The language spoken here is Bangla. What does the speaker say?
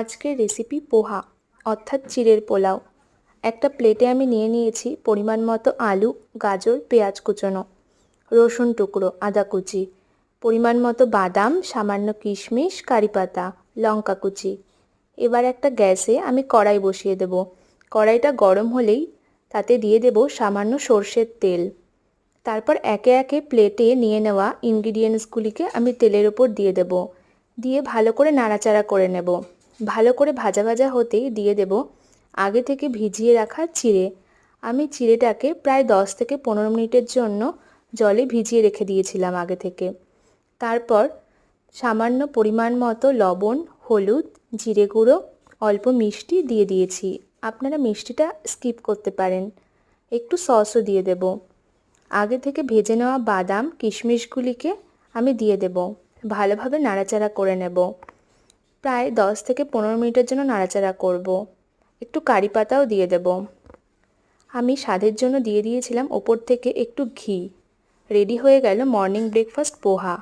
আজকের রেসিপি পোহা, অর্থাৎ চিড়ের পোলাও। একটা প্লেটে আমি নিয়ে নিয়েছি পরিমাণ মতো আলু, গাজর, পেঁয়াজ কুচোনো, রসুন টুকরো, আদা কুচি, পরিমাণ মতো বাদাম, সামান্য কিশমিশ, কারি পাতা, লঙ্কা কুচি। এবার একটা গ্যাসে আমি কড়াই বসিয়ে দেব। কড়াইটা গরম হলেই তাতে দিয়ে দেব সামান্য সর্ষের তেল। তারপর একে একে প্লেটে নিয়ে নেওয়া ইনগ্রিডিয়েন্টসগুলিকে আমি তেলের ওপর দিয়ে দেব। দিয়ে ভালো করে নাড়াচাড়া করে নেব। ভালো করে ভাজা ভাজা হতেই দিয়ে দেব আগে থেকে ভিজিয়ে রাখা চিড়ে। আমি চিড়েটাকে প্রায় দশ থেকে পনেরো মিনিটের জন্য জলে ভিজিয়ে রেখে দিয়েছিলাম আগে থেকে। তারপর সামান্য পরিমাণ মতো লবণ, হলুদ, জিরে গুঁড়ো, অল্প মিষ্টি দিয়ে দিয়েছি। আপনারা মিষ্টিটা স্কিপ করতে পারেন। একটু সসও দিয়ে দেব। আগে থেকে ভেজে নেওয়া বাদাম, কিশমিশগুলিকে আমি দিয়ে দেব। ভালোভাবে নাড়াচাড়া করে নেব। প্রায় দশ থেকে পনেরো মিনিটের জন্য নাড়াচাড়া করব। একটু কারি পাতাও দিয়ে দেব। আমি স্বাদের জন্য দিয়ে দিয়েছিলাম ওপর থেকে একটু ঘি। রেডি হয়ে গেল মর্নিং ব্রেকফাস্ট পোহা।